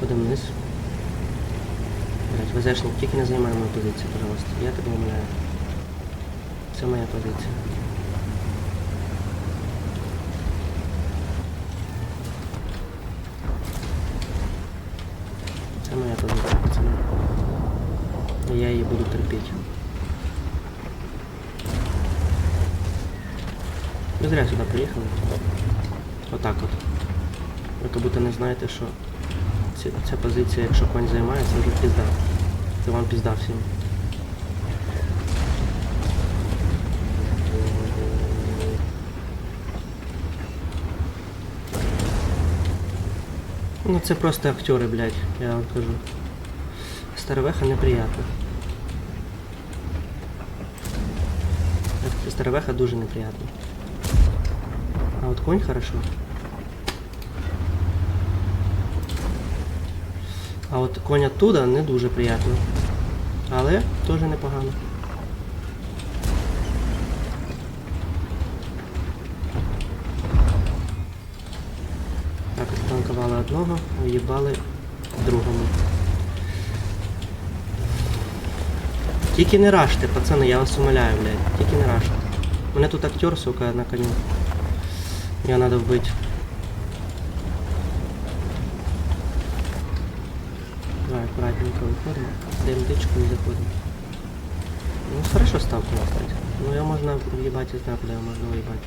Ходимо вниз. ВЗшник, тільки не займай мою позицію, пожалуйста. Я тебе умоляю. Це моя позиція. Це моя позиція, пацани. І я її буду терпіти. Ви зря сюди приїхали. Отак от. Ви як будто не знаєте, що ця, ця позиція, якщо конь займає, це вже пізда. Це вам пізда всім. Ну це просто актери, блядь, я вам кажу. Старовеха неприятно. Старовеха дуже неприятно. А от конь хорошо. А от конь оттуда не дуже приємно. Але теж непогано. Так, танкували одного, уїбали другому. Тільки не раште, пацани, я вас умоляю, блядь. Тільки не раште. У мене тут актер, сука, на коні. Його надо вбити. Давай аккуратненько виходимо. Даємо дичку і заходимо. Ну, хорошо ставку, кстати. Ну, ее можно въебать, я знаю, куда ее можно уебать.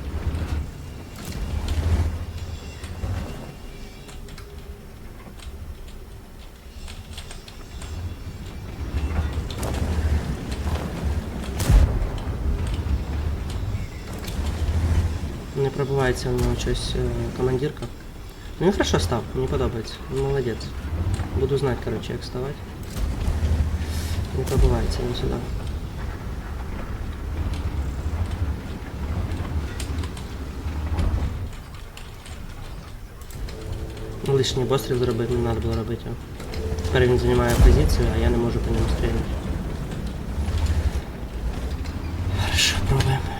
Не пробивається у нього щось е, командирка. Ну він хорошо став, мені подобається. Молодець. Буду знать, короче, як вставать. Не пробивається не сюди. Ну, Лишній постріл зробити, не треба було робити. Тепер він займає позицію, а я не можу по ньому стріляти. Хорошо, пробуємо.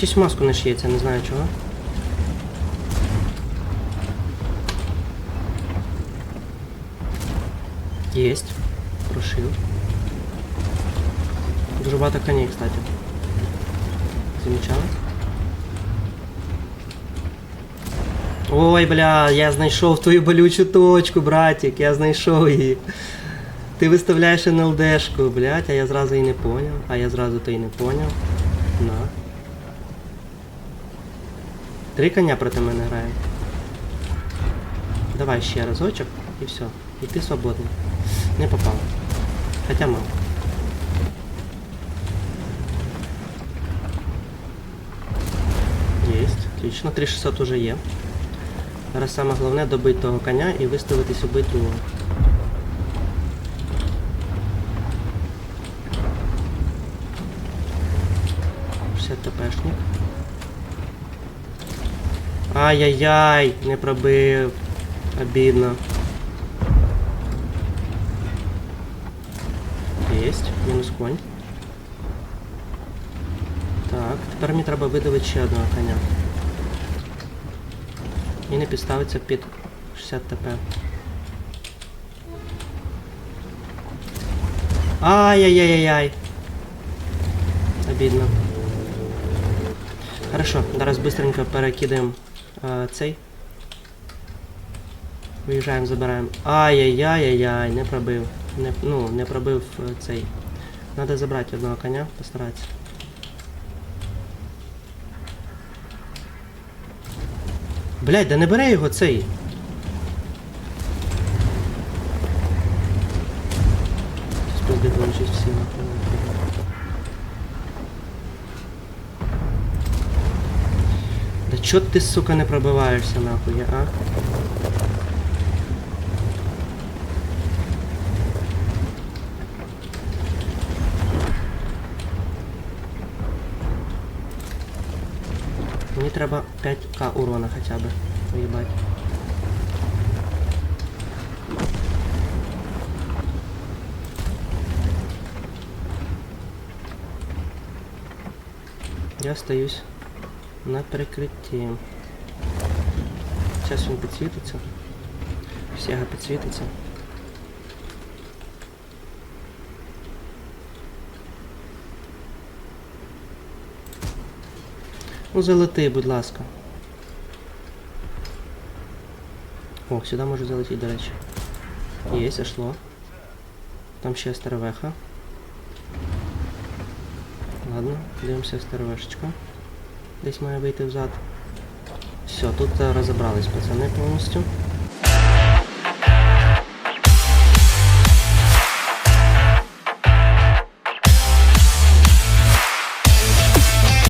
Чись маску не шиється, не знаю чого. Есть. Прошил. Дуже багато коней, кстати. Замічали? Ой, бля, я знайшов твою болючу точку, братик, я знайшов її. Ти виставляєш НЛДшку, блядь, а я зразу і не поняв. А я зразу то і не поняв. На. Три коня проти мене грає. Давай ще разочок і все. І ти свободний. Не попав. Хоча мав. Єсть. Отлично. 3600 уже є. Зараз саме головне добити того коня і виставитись убити другого. Все ТПшник. Ай-яй-яй, не пробив. Обідно. Єсть, мінус конь. Так, тепер мені треба видавити ще одного коня. І не підставиться під 60 ТП. Ай-яй-яй-яй-яй. Обідно. Хорошо, зараз быстренько перекидаємо е, цей. Виїжджаємо, забираємо. Ай-яй-яй-яй-яй, не пробив. Не, ну, не пробив е, цей. Надо забрати одного коня, постаратися. Блять, да не бере його цей. Чо ти, сука, не пробиваєшся нахуй, а? Мені треба 5к урона хоча б. Уїбать. Я остаюсь на прикритті. Зараз він підсвітиться. Сяга підсвітиться. Ну, залети, будь ласка. О, сюди можу залетіти, до речі. Є, зашло. Там ще стервеха. Ладно, дивимося стервешечка. Десь має вийти взад. Все, тут е, розібрались пацани повністю.